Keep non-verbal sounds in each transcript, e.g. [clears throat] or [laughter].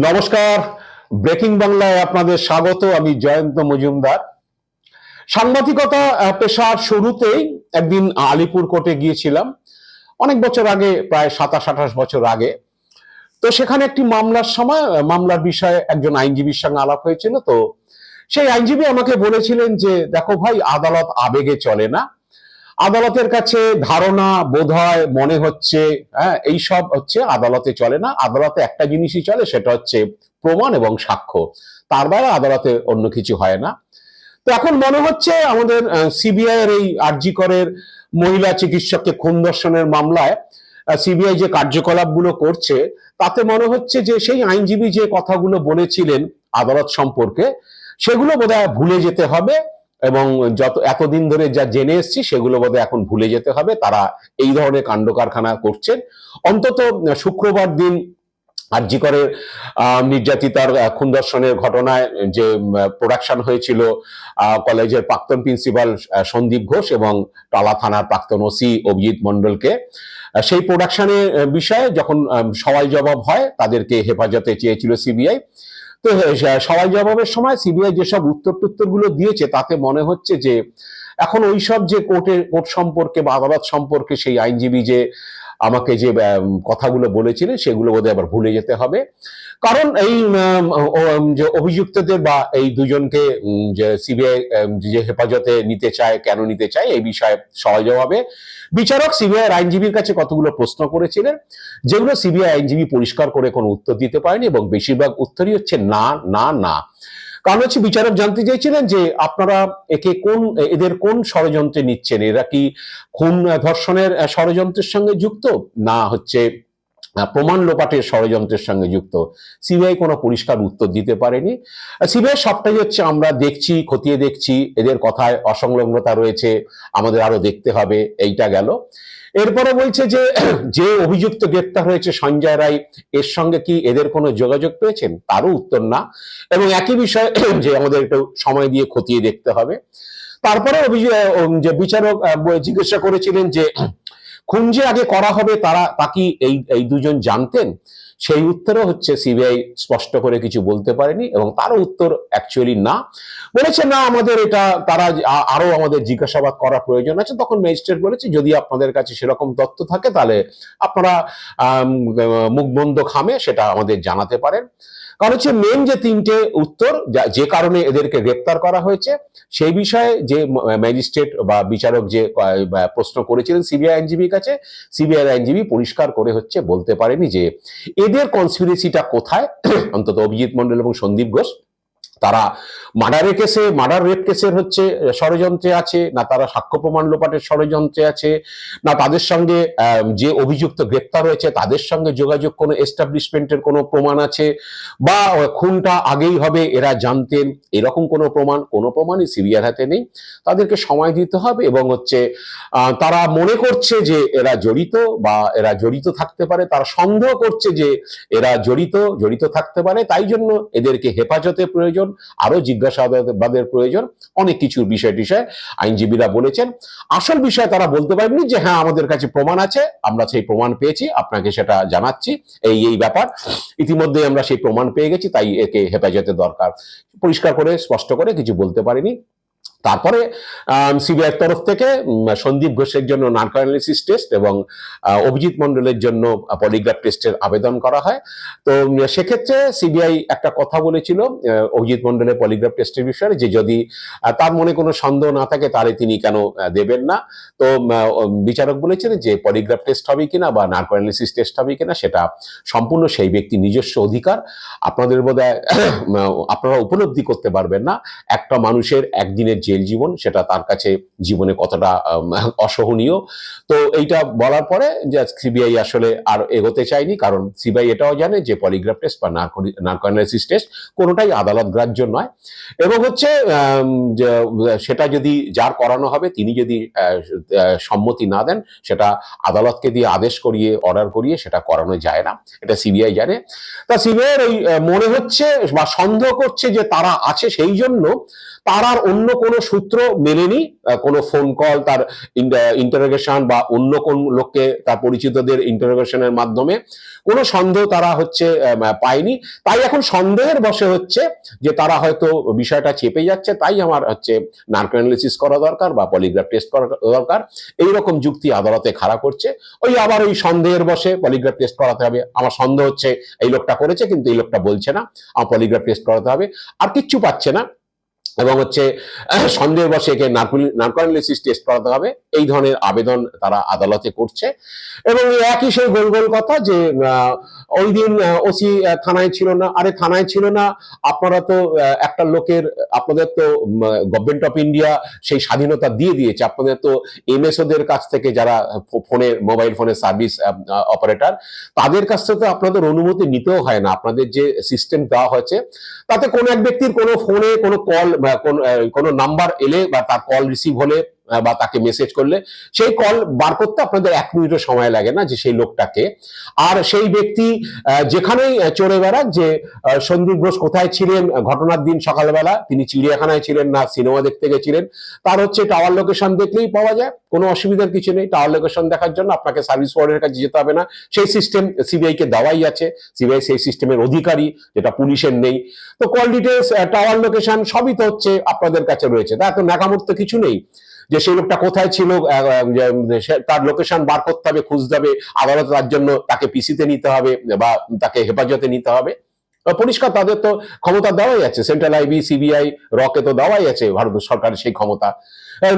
নমস্কার। ব্রেকিং বাংলায় আপনাদের স্বাগত, আমি জয়ন্ত মজুমদার। সাংবাদিকতা পেশার শুরুতেই একদিন আলিপুর কোর্টে গিয়েছিলাম, অনেক বছর আগে, প্রায় সাতাশ, আঠাশ বছর আগে। তো সেখানে একটি মামলার সময় মামলার বিষয়ে একজন আইনজীবীর সঙ্গে আলাপ হয়েছিল। তো সেই আইনজীবী আমাকে বলেছিলেন যে, দেখো ভাই, আদালত আবেগে চলে না। আদালতের কাছে ধারণা বোধ হয় মনে হচ্ছে হ্যাঁ এইসব হচ্ছে আদালতে চলে না, আদালতে একটা জিনিসই চলে, সেটা হচ্ছে প্রমাণ এবং সাক্ষ্য। তার বাইরে আদালতে অন্য কিছু হয় না। তো এখন মনে হচ্ছে আমাদের সিবিআই এর এই আরজি করের মহিলা চিকিৎসককে খুন ধর্ষণের মামলায় সিবিআই যে কার্যকলাপগুলো করছে, তাতে মনে হচ্ছে যে সেই আইনজীবী যে কথাগুলো বলেছিলেন আদালত সম্পর্কে, সেগুলো বোধহয় ভুলে যেতে হবে। এবং যত এতদিন ধরে যা জেনে এসছি, সেগুলো বোধহয় এখন ভুলে যেতে হবে। তারা এই ধরনের কাণ্ড কারখানা করছেন। অন্তত শুক্রবার দিন আরজি করে নির্যাতিতার খুন ধর্ষণের ঘটনায় যে প্রোডাকশন হয়েছিল কলেজের প্রাক্তন প্রিন্সিপাল সন্দীপ ঘোষ এবং টালা থানার প্রাক্তন ওসি অভিজিৎ মণ্ডলকে। সেই প্রোডাকশনের বিষয়ে যখন সবাই জবাব হয়, তাদেরকে হেফাজতে চেয়েছিল সিবিআই তো সবাই জবাবের সময় সিবিআই যেসব উত্তর টুত্তরগুলো দিয়েছে, তাতে মনে হচ্ছে যে, এখন ওইসব যে কোর্টের, কোর্ট সম্পর্কে বা আদালত সম্পর্কে সেই আইনজীবী যে আমাকে যে কথাগুলো বলেছিলেন সেগুলো বোধহয় আবার ভুলে যেতে হবে। কারণ এই যে অভিযুক্তদের বা এই দুজনকে যে সিবিআই যে হেফাজতে নিতে চায়, কেন নিতে চায়, এই বিষয়ে সহজ জবাবে। বিচারক সিবিআই আইনজীবীর কাছে কতগুলো প্রশ্ন করেছিলেন, যেগুলো সিবিআই আইনজীবী পরিষ্কার করে কোনো উত্তর দিতে পারেনি এবং বেশিরভাগ উত্তরই হচ্ছে না না না। কারণ হচ্ছে বিচারক জানতে চেয়েছিলেন যে আপনারা একে কোন, এদের কোন ষড়যন্ত্রে নিচ্ছেন? এরা কি খুন ধর্ষণের ষড়যন্ত্রের সঙ্গে যুক্ত? না, হচ্ছে প্রমাণ লোপাটের ষড়যন্ত্রের সঙ্গে যুক্ত। সিবিআই কোনো পরিষ্কার উত্তর দিতে পারেনি। সিবিআই সবটাই হচ্ছে আমরা দেখছি, খতিয়ে দেখছি। এদের কথায় অসংলগ্নতা রয়েছে। আমাদের আরও দেখতে হবে। এইটা গেল। এরপরে বলছে যে [clears throat] যে অভিযুক্ত গ্রেপ্তার হয়েছে সঞ্জয় রায়, এর সঙ্গে কি এদের কোনো যোগাযোগ পেয়েছেন? তারও উত্তর না। এবং একই বিষয়ে, [clears throat] যে আমাদের একটু সময় দিয়ে খতিয়ে দেখতে হবে। তারপরে যে বিচারক জিজ্ঞাসা করেছিলেন যে, [clears throat] খুন যে আগে করা হবে, তারা, তা কি এই এই দুজন জানতেন? সেই উত্তরও হচ্ছে সিবিআই স্পষ্ট করে কিছু বলতে পারেনি এবং তারও উত্তর অ্যাকচুয়ালি না। বলেছে না আমাদের এটা তারা আরও আমাদের জিজ্ঞাসাবাদ করা প্রয়োজন আছে। তখন ম্যাজিস্ট্রেট বলেছে যদি আপনাদের কাছে সেরকম তথ্য থাকে তাহলে আপনারা আম, মুখ খামে সেটা আমাদের জানাতে পারেন। কারণ হচ্ছে মেন যে তিনটে উত্তর যা- কারণে এদেরকে গ্রেপ্তার করা হয়েছে সেই বিষয়ে যে ম্যাজিস্ট্রেট বা বিচারক যে প্রশ্ন করেছিলেন সিবিআই আইনজীবীর কাছে সিবিআই আইনজীবী পরিষ্কার করে হচ্ছে বলতে পারেনি যে এদের কনসপিরেসিটা কোথায়? অন্তত অভিজিৎ মন্ডল এবং সন্দীপ ঘোষ। তারা মার্ডারের কেসে মার্ডার রেপ কেসের হচ্ছে ষড়যন্ত্রে আছে, না তারা সাক্ষ্য প্রমাণ লোপাটের ষড়যন্ত্রে আছে, না তাদের সঙ্গে যে অভিযুক্ত গ্রেপ্তার হয়েছে, তাদের সঙ্গে যোগাযোগ কোনো এস্টাবলিশমেন্টের কোনো প্রমাণ আছে, বা খুনটা আগেই হবে, এরা জানতেন, এরকম কোনো প্রমাণ, কোনো প্রমাণই সিবিআর হাতে নেই। তাদেরকে সময় দিতে হবে এবং হচ্ছে তারা মনে করছে যে এরা জড়িত, বা এরা জড়িত থাকতে পারে, তারা সন্দেহ করছে যে এরা জড়িত জড়িত থাকতে পারে, তাই জন্য এদেরকে হেফাজতে প্রয়োজন আরও জিজ্ঞাসাবাদের প্রয়োজন, অনেক কিছুর বিষয় টিষয় আইনজীবীরা বলেছেন। আসল বিষয় তারা বলতে পারেননি যে হ্যাঁ আমাদের কাছে প্রমাণ আছে, আমরা সেই প্রমাণ পেয়েছি, আপনাকে সেটা জানাচ্ছি। এই এই ব্যাপার। ইতিমধ্যে আমরা সেই প্রমাণ পেয়ে গেছি, তাই একে হেফাজতে দরকার। পরিষ্কার করে, স্পষ্ট করে কিছু বলতে পারিনি। তারপরে সিবিআই তরফ থেকে সন্দীপ ঘোষের জন্য নার্কোঅ্যানালিসিস টেস্ট এবং অভিজিৎ মন্ডলের জন্য পলিগ্রাফ টেস্টের আবেদন করা হয়। তো সেক্ষেত্রে সিবিআই একটা কথা বলেছিল অভিজিৎ মন্ডলের পলিগ্রাফ টেস্টের বিষয়ে যে যদি তার মনে কোনো সন্দেহ না থাকে তাহলে তিনি কেন দেবেন না? তো বিচারক বলেছিলেন যে পলিগ্রাফ টেস্ট হবে কিনা বা নার্কোঅ্যানালিসিস টেস্ট হবে কিনা সেটা সম্পূর্ণ সেই ব্যক্তি নিজস্ব অধিকার। আপনাদের বোধহয় আপনারা উপলব্ধি করতে পারবেন না। একটা মানুষের একদিনের জেল জীবন, সেটা তার কাছে জীবনে কতটা অসহনীয়। তো এইটা বলার পরে যে সিবিআই আসলে আর এগোতে চায়নি, কারণ সিবিআই এটাও জানে যে পলিগ্রাফ টেস্ট বা নার্কোঅ্যানালিসিস টেস্ট কোনোটাই আদালত গ্রাহ্য নয়। এবং হচ্ছে সেটা যদি যার করানো হবে, তিনি যদি সম্মতি না দেন, সেটা আদালতকে দিয়ে আদেশ করিয়ে, অর্ডার করিয়ে সেটা করানো যায় না। এটা সিবিআই জানে। তা সিবিআই ওই মনে হচ্ছে বা সন্দেহ করছে যে তারা আছে, সেই জন্য তার আর অন্য কোনো সূত্র মেলেনি কোনো ফোন কল তার ইন্টারোগেশন বা অন্য কোন লোককে তার পরিচিতদের ইন্টারোগেশনের মাধ্যমে, কোনো সন্দেহ তারা হচ্ছে পায়নি। তাই এখন সন্দেহের বসে হচ্ছে যে তারা হয়তো বিষয়টা চেপে যাচ্ছে, তাই আমার হচ্ছে নার্কো অ্যানালিসিস করা দরকার বা পলিগ্রাফ টেস্ট করা দরকার। এইরকম যুক্তি আদালতে খাড়া করছে। ওই আবার ওই সন্দেহের বসে পলিগ্রাফ টেস্ট করাতে হবে। আমার সন্দেহ হচ্ছে এই লোকটা করেছে, কিন্তু এই লোকটা বলছে না। আমার পলিগ্রাফ টেস্ট করাতে হবে। আর কিচ্ছু পাচ্ছে না। এবং হচ্ছে আহ, সন্দেহের বসে একে নার্কোঅ্যানালিসিস টেস্ট করাতে হবে। এই ধরনের আবেদন তারা আদালতে করছে। এবং একই সেই গোল গোল কথা যে ওই দিন ওসি থানায় ছিল না। আরে থানায় ছিল না। আপনারা তো একটা লোকের আপনাদের তো গভর্নমেন্ট অফ ইন্ডিয়া সেই স্বাধীনতা দিয়ে দিয়েছে। আপনাদের তো এমএসওদের কাছ থেকে যারা ফোনে মোবাইল ফোনের সার্ভিস অপারেটর তাদের কাছ থেকে তো আপনাদের অনুমতি নিতেও হয় না। আপনাদের যে সিস্টেম দেওয়া হয়েছে তাতে কোনো এক ব্যক্তির কোনো ফোনে কোনো কল কোন- নাম্বার এলে বা তার কল রিসিভ হলে বা তাকে মেসেজ করলে, সেই কল বার করতে আপনাদের এক মিনিটও সময় লাগে না যে সেই লোকটাকে। আর সেই ব্যক্তি যেখানেই চড়ে বেড়াক, যে সন্দীপ ঘোষ কোথায় ছিলেন ঘটনার দিন সকালবেলা, তিনি চিড়িয়াখানায় ছিলেন না সিনেমা দেখতে গেছিলেন, তার হচ্ছে টাওয়ার লোকেশন দেখলেই পাওয়া যায়, কোনো অসুবিধার কিছু নেই। টাওয়ার লোকেশন দেখার জন্য আপনাকে সার্ভিস প্রোভাইডারের কাছে যেতে হবে না। সেই সিস্টেম সিবিআই কে দেওয়াই আছে। সিবিআই সেই সিস্টেমের অধিকারী, যেটা পুলিশের নেই। তো কল ডিটেলস টাওয়ার লোকেশন সবই তো হচ্ছে আপনাদের কাছে রয়েছে। তা তো নাকামুর তো কিছু নেই। যে সেই লোকটা কোথায় ছিল তার লোকেশন বার করতে হবে, খুঁজতে হবে আদালত তার জন্য তাকে পিসিতে নিতে হবে বা তাকে হেফাজতে নিতে হবে। পরিষ্কার তাদের তো ক্ষমতা দেওয়াই আছে। সেন্ট্রাল আইবি সিবিআই রকে তো দেওয়াই আছে ভারত সরকারের সেই ক্ষমতা।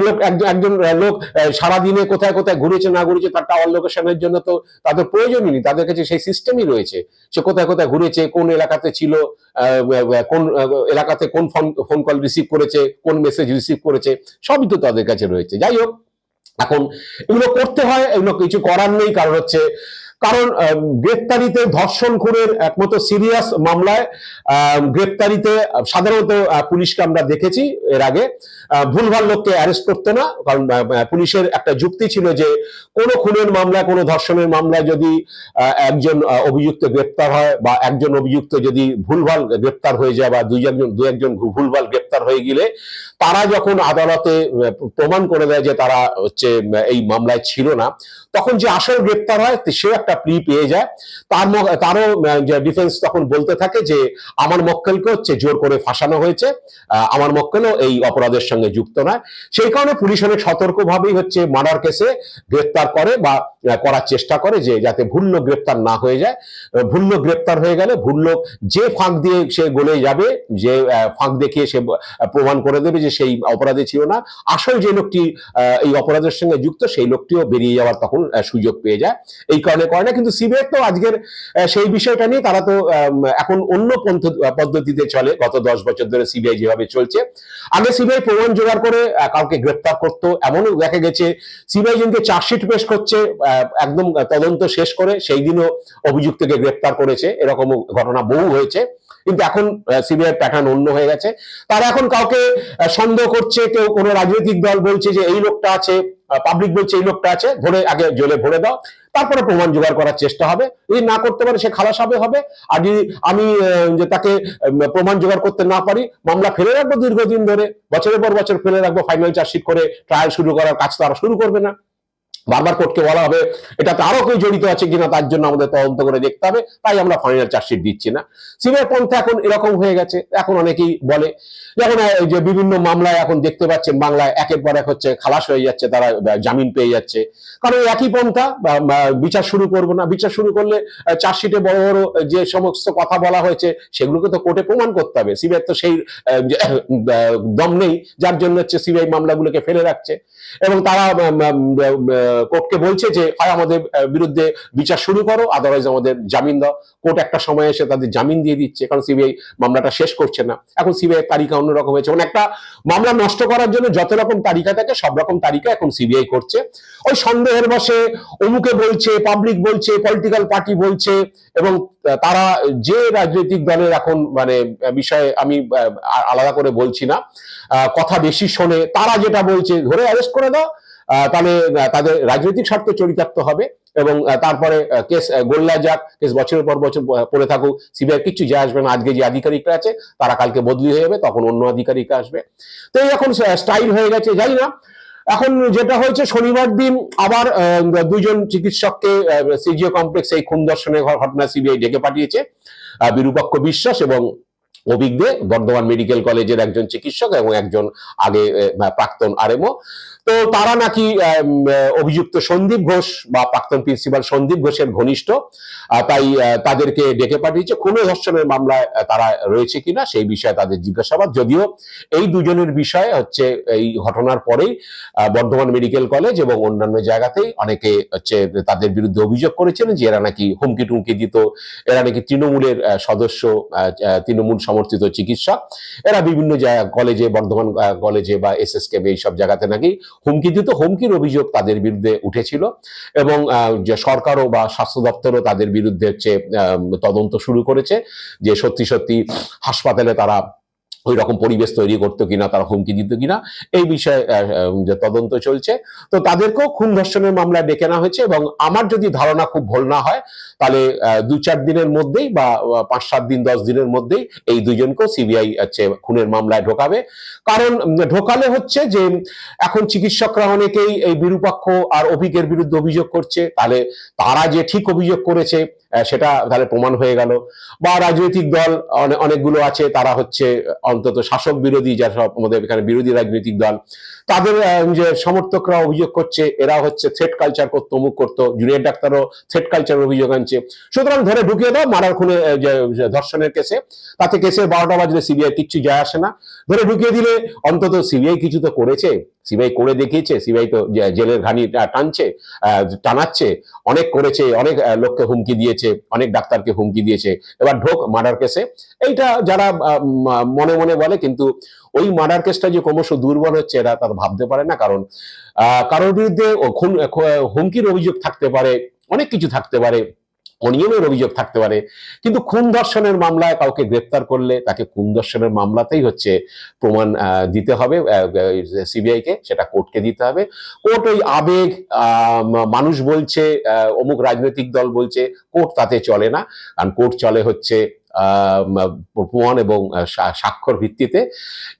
লোক একজন লোক সারাদিনে কোথায় কোথায় ঘুরেছে, না ঘুরেছে, তার টাওয়ার লোকেশনের জন্য তো তাদের প্রয়োজনই নেই। তাদের কাছে সেই সিস্টেমই রয়েছে। সে কোথায় কোথায় ঘুরেছে, কোন এলাকাতে ছিল কোন এলাকাতে কোন ফোন ফোন কল রিসিভ করেছে, কোন মেসেজ রিসিভ করেছে, সবই তো তাদের কাছে রয়েছে। যাই হোক, এখন এগুলো করতে হয়, এগুলো কিছু করার নেই। কারণ হচ্ছে কারণ গ্রেপ্তারিতে ধর্ষণ খুনের একমাত্র সিরিয়াস মামলায় গ্রেপ্তারিতে সাধারণত পুলিশকে আমরা দেখেছি এর আগে। ভুলভাল লোককে অ্যারেস্ট করতে না, কারণ পুলিশের একটা যুক্তি ছিল যে কোনো খুনের মামলায়, কোনো ধর্ষণের মামলায় যদি একজন অভিযুক্ত গ্রেপ্তার হয় বা একজন অভিযুক্ত যদি ভুলভাল গ্রেপ্তার হয়ে যায় বা দুই একজন দু একজন ভুলভাল গ্রেপ্তার হয়ে গেলে তারা যখন আদালতে প্রমাণ করে দেয় যে তারা হচ্ছে এই মামলায় ছিল না তখন যে আসল গ্রেপ্তার হয় সেও একটা প্রি পেয়ে যায়। তার তারও ডিফেন্স তখন বলতে থাকে যে আমার মক্কেলকে হচ্ছে জোর করে ফাঁসানো হয়েছে আমার মক্কেলও এই অপরাধের সঙ্গে যুক্ত নয়। সেই কারণে পুলিশ অনেক সতর্কভাবেই হচ্ছে মার্ডার কেসে গ্রেপ্তার করে বা করার চেষ্টা করে যে যাতে ভুল লোক গ্রেপ্তার না হয়ে যায়। আহ, ভুল গ্রেপ্তার হয়ে গেলে ভুল লোক যে ফাঁক দিয়ে সে গলে যাবে যে ফাঁক দেখিয়ে সে প্রমাণ করে দেবে যে সেই অপরাধী ছিল না। আসল যে লোকটি এই অপরাধের সঙ্গে যুক্ত, সেই লোকটিও বেরিয়ে যাওয়ার তখন সুযোগ পেয়ে যায়। এই কারণে করে না, কিন্তু সিবিআই তো আজকের সেই বিষয়টা নিয়ে তারা তো এখন অন্য পদ্ধতিতে চলে। গত দশ বছর ধরে সিবিআই যেভাবে চলছে। আগে সিবিআই প্রমাণ জোগাড় করে কাউকে গ্রেপ্তার করতো। এমনও দেখা গেছে, সিবিআই যেদিনকে চার্জশিট পেশ করছে একদম তদন্ত শেষ করে, সেই দিনও অভিযুক্তকে গ্রেপ্তার করেছে। এরকম ঘটনা বহু হয়েছে। কিন্তু এখন সিবিআই প্যাটার্ন অন্য হয়ে গেছে। তারা এখন কাউকে সন্দেহ করছে, কেউ কোনো রাজনৈতিক দল বলছে যে এই লোকটা আছে পাবলিক বলছে এই লোকটা আছে ধরে আগে জেলে ভরে দাও, তারপরে প্রমাণ জোগাড় করার চেষ্টা হবে। যদি না করতে পারে, সে খালাস হবে। হবে আর যদি আমি যে তাকে প্রমাণ জোগাড় করতে না পারি, মামলা ফেলে রাখব দীর্ঘদিন ধরে, বছরের পর বছর ফেলে রাখব ফাইনাল চার্জশিট করে ট্রায়াল শুরু করার কাজ তো আরও শুরু করবে না। বারবার কোর্টকে বলা হবে। এটাতে আরও কেউ জড়িত আছে কিনা তার জন্য আমাদের তদন্ত করে দেখতে হবে। তাই আমরা ফাইনাল চার্জশিট দিচ্ছি না। সিবিআই পন্থা এখন এরকম হয়ে গেছে। এখন অনেকেই বলে যেমন যে বিভিন্ন মামলায় এখন দেখতে পাচ্ছেন বাংলায় একের পর এক হচ্ছে খালাস হয়ে যাচ্ছে, তারা জামিন পেয়ে যাচ্ছে। কারণ একই পন্থা বিচার শুরু করব না। বিচার শুরু করলে চার্জশিটে বড় বড় যে সমস্ত কথা বলা হয়েছে, সেগুলোকে তো কোর্টে প্রমাণ করতে হবে। সিবিআই তো সেই দম নেই, যার জন্য হচ্ছে সিবিআই মামলাগুলোকে ফেলে রাখছে। এবং তারা কোর্টকে বলছে যে, হয় আমাদের বিরুদ্ধে বিচার শুরু করো আদারওয়াইজ আমাদের জামিন দাও। কোর্ট একটা সময় এসে তাদের জামিন দিয়ে দিচ্ছে, কারণ সিবিআই মামলাটা শেষ করছে না। এখন সিবিআই তালিকা অন্যরকম হয়েছে। মানে একটা মামলা নষ্ট করার জন্য যত রকম তালিকা থাকে, সব রকম তালিকা এখন সিবিআই করছে। ওই সন্দেহের বসে অমুকে বলছে পাবলিক বলছে পলিটিক্যাল পার্টি বলছে, এবং তারা যে রাজনৈতিক দলের এখন মানে বিষয়ে আমি আলাদা করে বলছি না কথা বেশি শোনে, তারা যেটা বলছে, ধরে অ্যারেস্ট করে দাও তাহলে তাদের রাজনৈতিক স্বার্থ চরিতার্থ হবে এবং তারপরে কেস গোল্লা যাক কেস বছরের পর বছর পড়ে থাকুক সিবিআই কিচ্ছু যায় আসবে না আজকে যে আধিকারিকরা আছে তারা কালকে বদলি হয়ে যাবে তখন অন্য আধিকারিক আসবে। তো এই এখন স্টাইল হয়ে গেছে জানি না। এখন যেটা হয়েছে শনিবার দিন আবার আহ, দুইজন চিকিৎসককে সিজিও কমপ্লেক্স এই খুন দর্শনের ঘটনা সিবিআই ডেকে পাঠিয়েছে বিরূপাক্ষ বিশ্বাস এবং অভিজ্ঞ বর্ধমান মেডিকেল কলেজের একজন চিকিৎসক এবং একজন আগে প্রাক্তন আরএমও। তো তারা নাকি অভিযুক্ত সন্দীপ ঘোষ বা প্রাক্তন প্রিন্সিপাল সন্দীপ ঘোষের ঘনিষ্ঠ তাই তাদেরকে ডেকে পাঠিয়েছে। খুন ধর্ষণের মামলায় তারা রয়েছে কিনা সেই বিষয়ে তাদের জিজ্ঞাসাবাদ। যদিও এই দুজনের বিষয়ে হচ্ছে এই ঘটনার পরেই বর্ধমান মেডিকেল কলেজ এবং অন্যান্য জায়গাতেই অনেকে হচ্ছে তাদের বিরুদ্ধে অভিযোগ করেছেন যে এরা নাকি হুমকি টুমকি দিত। এরা নাকি তৃণমূলের সদস্য তৃণমূল সমর্থিত চিকিৎসক। এরা বিভিন্ন জায়গা, কলেজে, বর্ধমান কলেজে বা এস এস এই সব জায়গাতে নাকি হুমকি দিত, হুমকির অভিযোগ তাদের বিরুদ্ধে উঠেছিল এবং যে সরকারও বা স্বাস্থ্য দপ্তরও তাদের বিরুদ্ধে হচ্ছে তদন্ত শুরু করেছে যে সত্যি সত্যি হাসপাতালে তারা ওই রকম পরিবেশ তৈরি করতো কিনা, তারা হুমকি দিত কিনা, এই বিষয়ে যে তদন্ত চলছে। তো তাদেরকেও খুন ধর্ষণের মামলায় ডেকে নেওয়া হয়েছে এবং আমার যদি ধারণা খুব ভুল না হয়, তাহলে দু চার দিনের মধ্যেই বা পাঁচ সাত দিন, দশ দিনের মধ্যেই এই দুজনকেও সিবিআই হচ্ছে খুনের মামলায় ঢোকাবে। কারণ ঢোকালে হচ্ছে যে, এখন চিকিৎসকরা অনেকেই এই বিরূপাক্ষ আর অভিজ্ঞের বিরুদ্ধে অভিযোগ করছে। তাহলে তারা যে ঠিক অভিযোগ করেছে সেটা তাহলে প্রমাণ হয়ে গেল। বা রাজনৈতিক দল অনেকগুলো আছে, তারা হচ্ছে অন্তত শাসক বিরোধী যারা সব আমাদের এখানে বিরোধী রাজনৈতিক দল, তাদের যে সমর্থকরা অভিযোগ করছে, এরা হচ্ছে থ্রেট কালচার করতো অমুক করতো, জুনিয়র ডাক্তারও থ্রেট কালচার অভিযোগ আনছে। সুতরাং ধরে ঢুকিয়ে দাও, মারার খুনে ধর্ষণের কেসে। তাতে কেসের বারোটা বাজলে সিবিআই কিচ্ছু যায় আসে না। ধরে ঢুকিয়ে দিলে অন্তত সিবিআই কিছু তো করেছে। সিবিআই করে দেখিয়েছে সিবিআই তো জেলের ঘানি টানছে টানাচ্ছে। অনেক করেছে, অনেক লোককে হুমকি দিয়েছে। অনেক ডাক্তারকে হুমকি দিয়েছে। এবার ঢোক মার্ডার কেসে এইটা যারা মনে মনে বলে কিন্তু ওই মার্ডার কেসটা যে ক্রমশ দুর্বল হচ্ছে এরা তারা ভাবতে পারে না। কারণ আহ, কারোর বিরুদ্ধে হুমকির অভিযোগ থাকতে পারে অনেক কিছু থাকতে পারে। অনিয়মের অভিযোগ থাকতে পারে। কিন্তু খুন ধর্ষণের মামলায় কাউকে গ্রেপ্তার করলে তাকে খুন ধর্ষণের মামলাতেই হচ্ছে প্রমাণ দিতে হবে সিবিআইকে সেটা কোর্টকে দিতে হবে। কোর্ট ওই আবেগ মানুষ বলছে অমুক রাজনৈতিক দল বলছে, কোর্ট তাতে চলে না। কারণ কোর্ট চলে হচ্ছে প্রমাণ এবং স্বাক্ষর ভিত্তিতে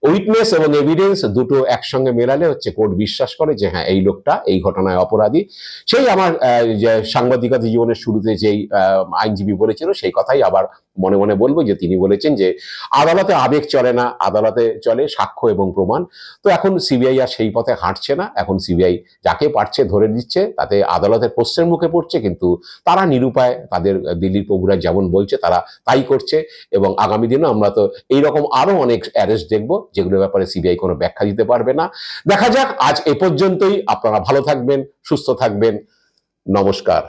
উইটনেস এবং এভিডেন্স দুটো একসঙ্গে মেলালে হচ্ছে কোর্ট বিশ্বাস করে যে হ্যাঁ এই লোকটা এই ঘটনায় অপরাধী। সেই আমার সাংবাদিকতা জীবনের শুরুতে যেই আইনজীবী বলেছিল সেই কথাই আবার মনে মনে বলব যে তিনি বলেছেন যে আদালতে আবেগ চলে না, আদালতে চলে সাক্ষ্য এবং প্রমাণ। তো এখন সিবিআই আর সেই পথে হাঁটছে না। এখন সিবিআই যাকে পারছে ধরে দিচ্ছে তাতে আদালতের প্রশ্নের মুখে পড়ছে, কিন্তু তারা নিরুপায়, তাদের দিল্লির প্রভুরা যেমন বলছে, তারা তাই করছে। এবং আগামী দিনে আমরা তো এইরকম আরও অনেক অ্যারেস্ট দেখব, যেগুলোর ব্যাপারে সিবিআই কোনো ব্যাখ্যা দিতে পারবে না। দেখা যাক, আজ এ পর্যন্তই। আপনারা ভালো থাকবেন, সুস্থ থাকবেন। নমস্কার।